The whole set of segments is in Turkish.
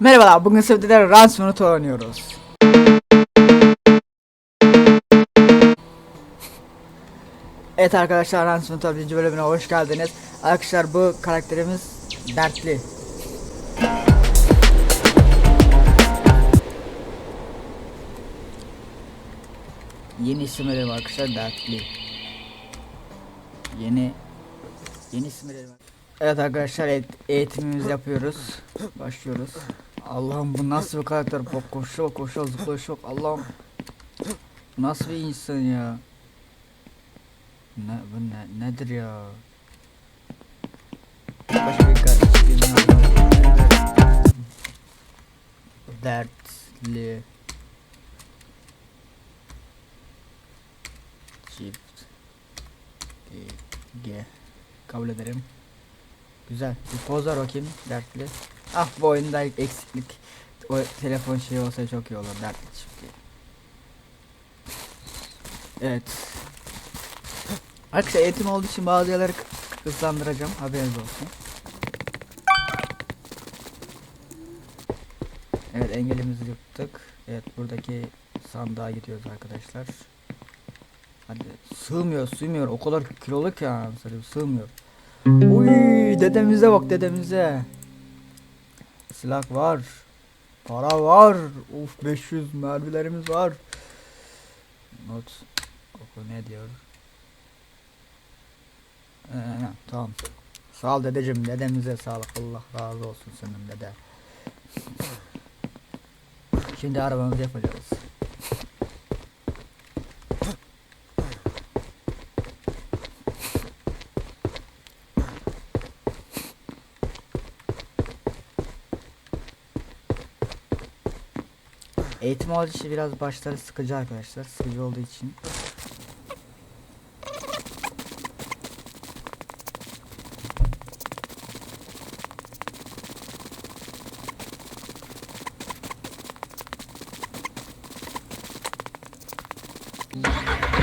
Merhabalar, bugün sizlerle Ransom'u oynuyoruz. Evet arkadaşlar, Ransom'un birinci bölümüne hoş geldiniz. Arkadaşlar bu karakterimiz dertli. Yeni isimleri var arkadaşlar, dertli. Yeni Yeni isimleri var. Evet arkadaşlar eğit- eğitimimizi yapıyoruz. Başlıyoruz. Allah'ım bu nasıl bir karakter? Bak koşuyor koşuyor zıplıyor şok. Allah'ım. Nasıl bir insan ya? Ne bu ne nedir ya? Başka bir karakter. Dertli. Çift. G. G. Kabul ederim. Güzel. Bir poz ver bakayım dertli. Ah bu oyunda eksiklik. O telefon şeyi olsa çok iyi olur dertli çiftli. Evet. Arkadaşlar eğitim olduğu için bazı yerleri hızlandıracağım. Haberiniz olsun. Evet engelimizi yıktık. Evet buradaki sandığa gidiyoruz arkadaşlar. Hadi sığmıyor sığmıyor o kadar kiloluk ya sığmıyor. Dedemize bak dedemize. Silah var. Para var. Uf 500 mermilerimiz var. Not. Oku ne diyor? Ee, tamam. Sağ ol dedeciğim. Dedemize sağlık. Allah razı olsun senin dede. Şimdi arabamızı yapacağız. Eğitim için biraz başları sıkıcı arkadaşlar. Sıkıcı olduğu için.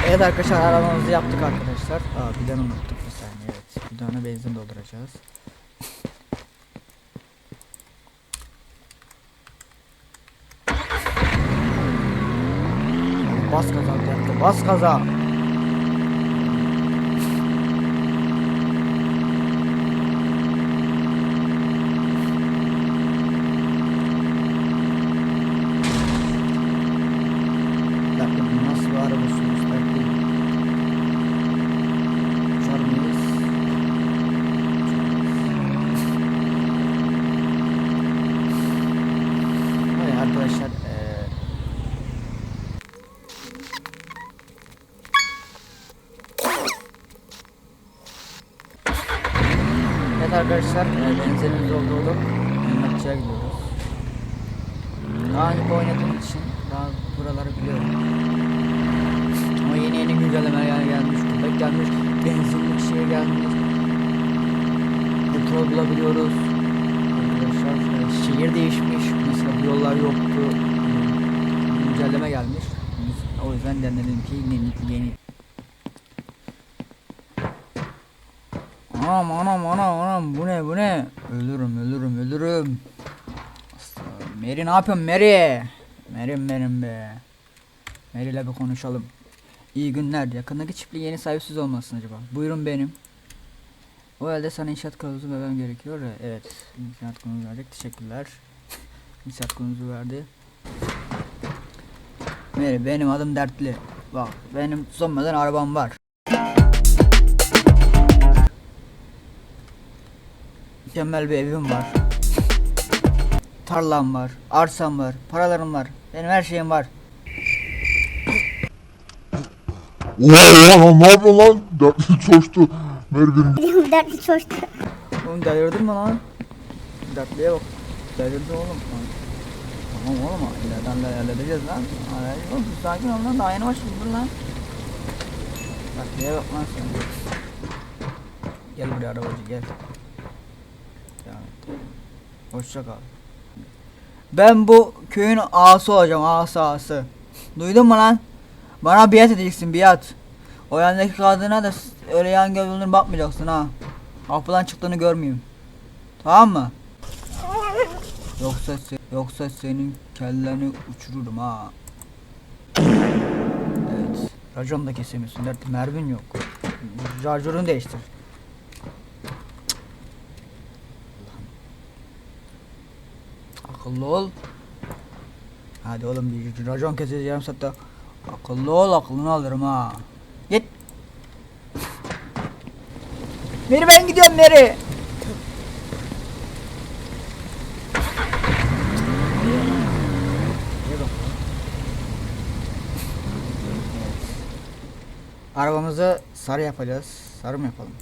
Evet arkadaşlar arabamızı yaptık arkadaşlar. Aa bidon unuttuk bir saniye evet. Bidona benzin dolduracağız. Bas gaza yaptı. Bas gaza. Bir dakika, bu nasıl bir araba sürüyoruz? Bekleyin. Uçar mıyız? Hayır arkadaşlar eee Evet arkadaşlar e, benzinimiz doldurduk. Emlakçıya gidiyoruz. Daha önce oynadığım için daha buraları biliyorum. Ama yeni yeni güncellemeler gelmiş, köpek gelmiş, benzinlik şey gelmiş. Petrol bulabiliyoruz. Arkadaşlar e, şehir değişmiş. Mesela bu yollar yoktu. Güncelleme gelmiş. O yüzden denedim ki yeni, yeni Anam anam anam anam bu ne bu ne? Ölürüm ölürüm ölürüm. Mary ne yapıyorsun Mary? Mary'm benim be. Mary ile bir konuşalım. İyi günler. Yakındaki çiftliğin yeni sahibi siz olmasın acaba? Buyurun benim. O halde sana inşaat kılavuzu vermem gerekiyor. ya. Evet. İnşaat kılavuzu verdik. Teşekkürler. İnşaat kılavuzu verdi. Mary benim adım dertli. Bak benim sonmadan arabam var. Mükemmel bir evim var. Tarlam var, arsam var, paralarım var. Benim her şeyim var. Oha lan ne yapıyorsun lan? Dertli coştu. Mervin Benim dertli çoştu. Oğlum delirdin mi lan? Dertliye bak. Delirdin oğlum. Tamam oğlum ileriden de halledeceğiz lan. Halledeceğiz oğlum sakin ol lan daha yeni başladık dur lan. Dertliye bak lan sen. Gel buraya arabacı gel. Hoşça kal. Ben bu köyün ağası olacağım ağası ağası. Duydun mu lan? Bana biat edeceksin biat. O yandaki kadına da öyle yan gözünün bakmayacaksın ha. Kapıdan çıktığını görmeyeyim. Tamam mı? Yoksa se- yoksa senin kelleni uçururum ha. Evet. Racon da kesemiyorsun. Dert mermin yok. Şarjörünü değiştir. Akıllı ol. Hadi oğlum bir racon keseceğiz yarım saatte. Akıllı ol aklını alırım ha. Git. Meri ben gidiyorum Meri. Arabamızı sarı yapacağız. Sarı mı yapalım?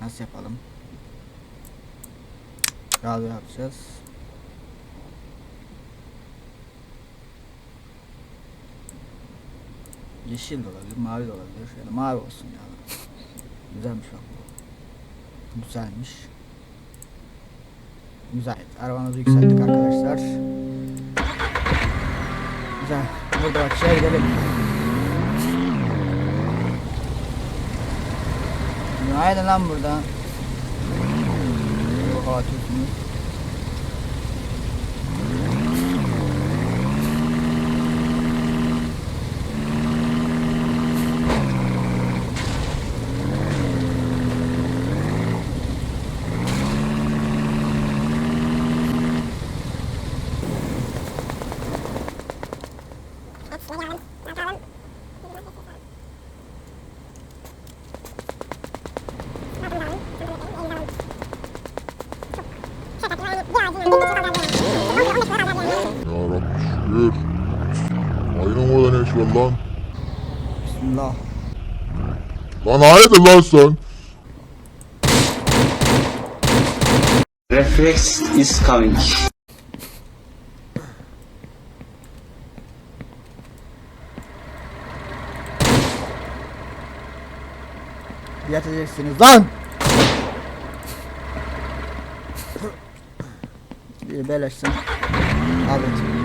Nasıl yapalım? Radyo yapacağız. Yeşil de olabilir, mavi de olabilir. Ya da mavi olsun ya. Güzelmiş bak bu. Güzelmiş. Güzel. Arabamızı yükselttik arkadaşlar. Güzel. Burada açıya gidelim. Haydi lan buradan. Yok atıyorsunuz. Yarabbim şükür. Aynen orada ne iş var lan? Bismillah. Lan hayırdır lan sen? Reflex is coming. Yatacaksınız lan. Bir beleşsin. Abi.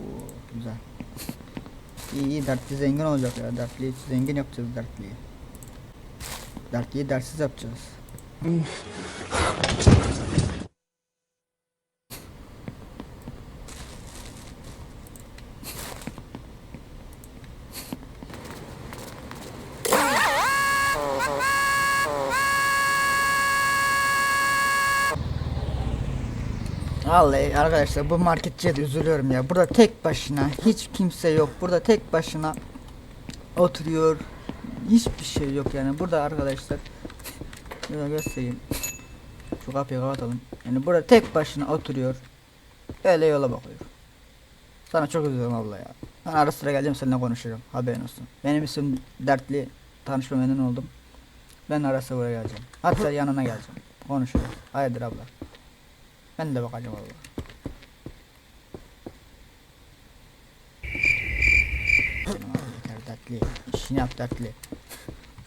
Oo, güzel. İyi iyi dertli zengin olacak ya. Dertli zengin yapacağız dertliyi. Dertliyi dertsiz yapacağız. Vallahi arkadaşlar bu marketçiye de üzülüyorum ya. Burada tek başına hiç kimse yok. Burada tek başına oturuyor. Hiçbir şey yok yani. Burada arkadaşlar şöyle göstereyim. Şu kapıyı kapatalım. Yani burada tek başına oturuyor. Öyle yola bakıyor. Sana çok üzülüyorum abla ya. Ben ara sıra geleceğim seninle konuşacağım. Haberin olsun. Benim isim Dertli. Tanışma oldum. Ben ara sıra buraya geleceğim. Hatta yanına geleceğim. Konuşuruz. Hayırdır abla. Ben de bakacağım valla. Yeter dertli. İşini yap dertli.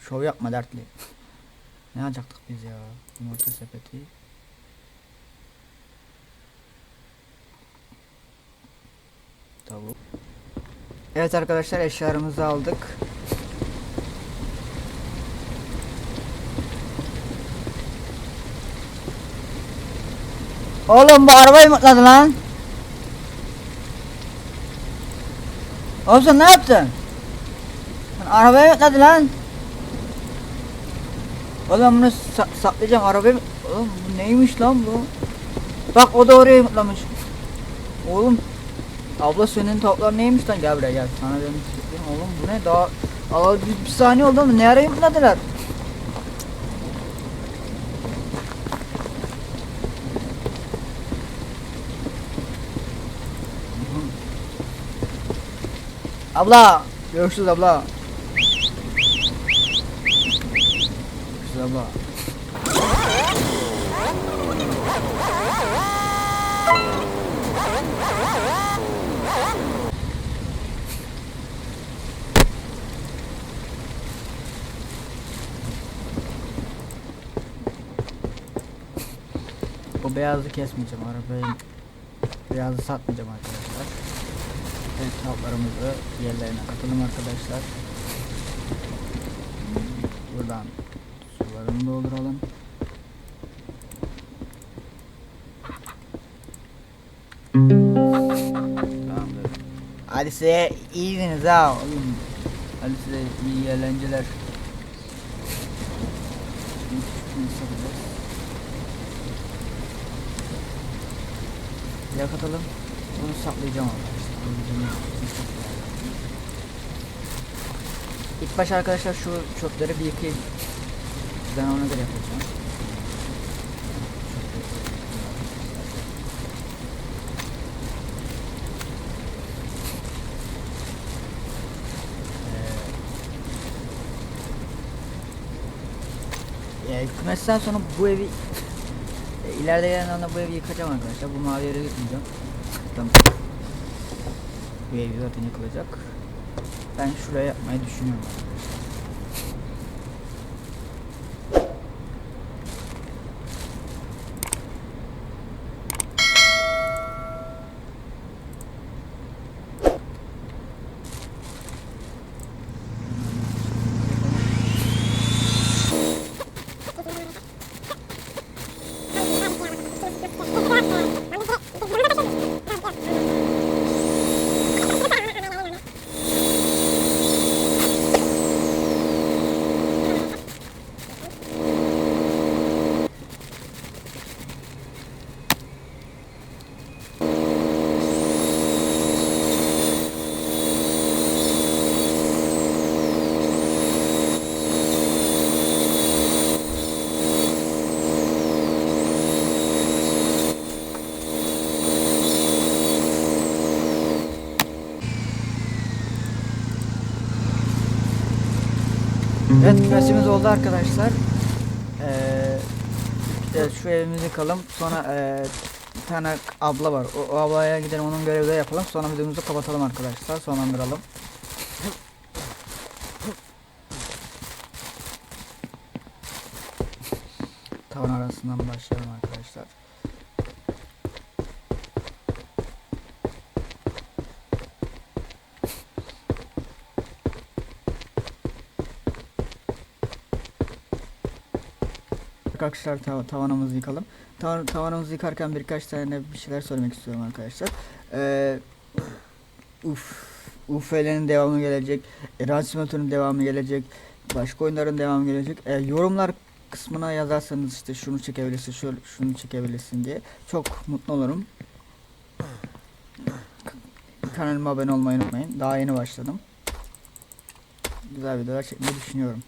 Şov yapma dertli. Ne yapacaktık biz ya? Yumurta sepeti. Tavuk. Evet arkadaşlar eşyalarımızı aldık. Oğlum bu arabayı mutladı lan. Oğlum sen ne yaptın? Lan arabayı mutladı lan. Oğlum bunu sa saklayacağım arabayı. Oğlum bu neymiş lan bu? Bak o da oraya mutlamış. Oğlum Abla senin tavuklar neymiş lan gel buraya gel sana dedim oğlum bu ne daha Aa, bir, bir saniye oldu ama ne arayı mutladılar Abla. Görüşürüz abla. Görüşürüz abla. O beyazı kesmeyeceğim arabayı beyazı satmayacağım arkadaşlar. Evet tavuklarımızı yerlerine katalım arkadaşlar. Şuradan sularını dolduralım. Tamamdır. Hadi size iyisiniz ha oğlum. Hadi size iyi eğlenceler. Yakatalım. Bunu saklayacağım arkadaşlar. İlk baş arkadaşlar şu çöpleri bir yıkayayım. Ben ona göre yapacağım. Ee, hükümetten sonra bu evi e, ileride gelen bu evi yıkacağım arkadaşlar. Bu mavi yere gitmeyeceğim. Tamam. Bu ev zaten yıkılacak. Ben şuraya yapmayı düşünüyorum. Evet kümesimiz oldu arkadaşlar. Ee, şu evimizi yıkalım. Sonra ee, bir tane abla var. O, o ablaya gidelim onun görevleri yapalım. Sonra videomuzu kapatalım arkadaşlar. Sonlandıralım. Tavan arasından başlayalım arkadaşlar. Arkadaşlar tav- tavanımızı yıkalım. Tavan tavanımızı yıkarken birkaç tane bir şeyler söylemek istiyorum arkadaşlar. Ee, uf, UF'lerin devamı gelecek. Simulator'un devamı gelecek. Başka oyunların devamı gelecek. Ee, yorumlar kısmına yazarsanız işte şunu çekebilirsin, şöyle, şunu çekebilirsin diye çok mutlu olurum. Kanalıma abone olmayı unutmayın. Daha yeni başladım. Güzel videolar çekmeyi düşünüyorum.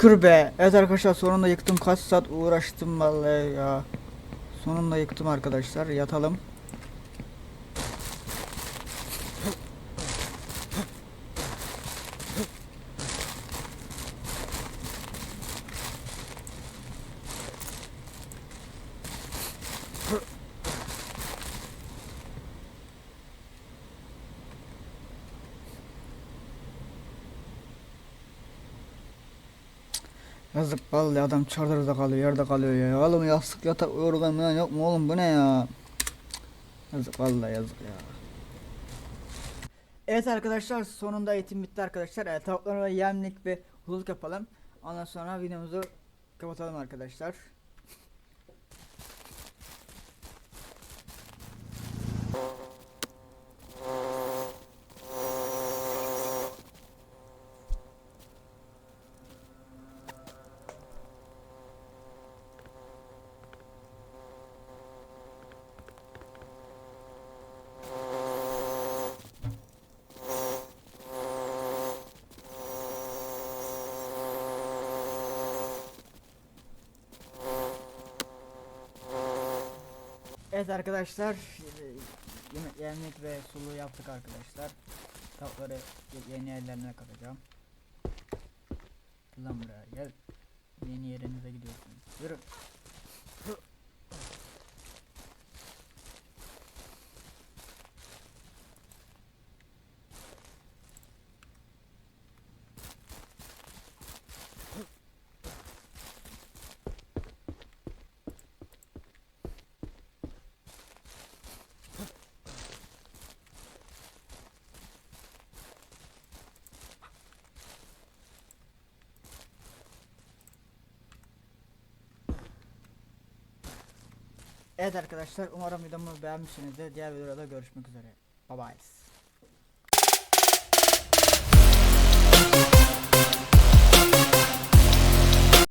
Şükür be. Evet arkadaşlar sonunda yıktım. Kaç saat uğraştım vallahi ya. Sonunda yıktım arkadaşlar. Yatalım. Yazık vallahi adam çadırda kalıyor, yerde kalıyor ya. Oğlum yastık yatak yorgan falan yok mu oğlum bu ne ya? Yazık vallahi yazık ya. Evet arkadaşlar sonunda eğitim bitti arkadaşlar. Evet, tavuklara yemlik ve huluk yapalım. Ondan sonra videomuzu kapatalım arkadaşlar. Evet arkadaşlar yemek ve sulu yaptık arkadaşlar. Tavukları ye- yeni yerlerine katacağım. Lan buraya gel. Yeni yerinize gidiyorsunuz. Yürü. Evet arkadaşlar umarım videomu beğenmişsinizdir. Diğer videoda görüşmek üzere. Bye bye.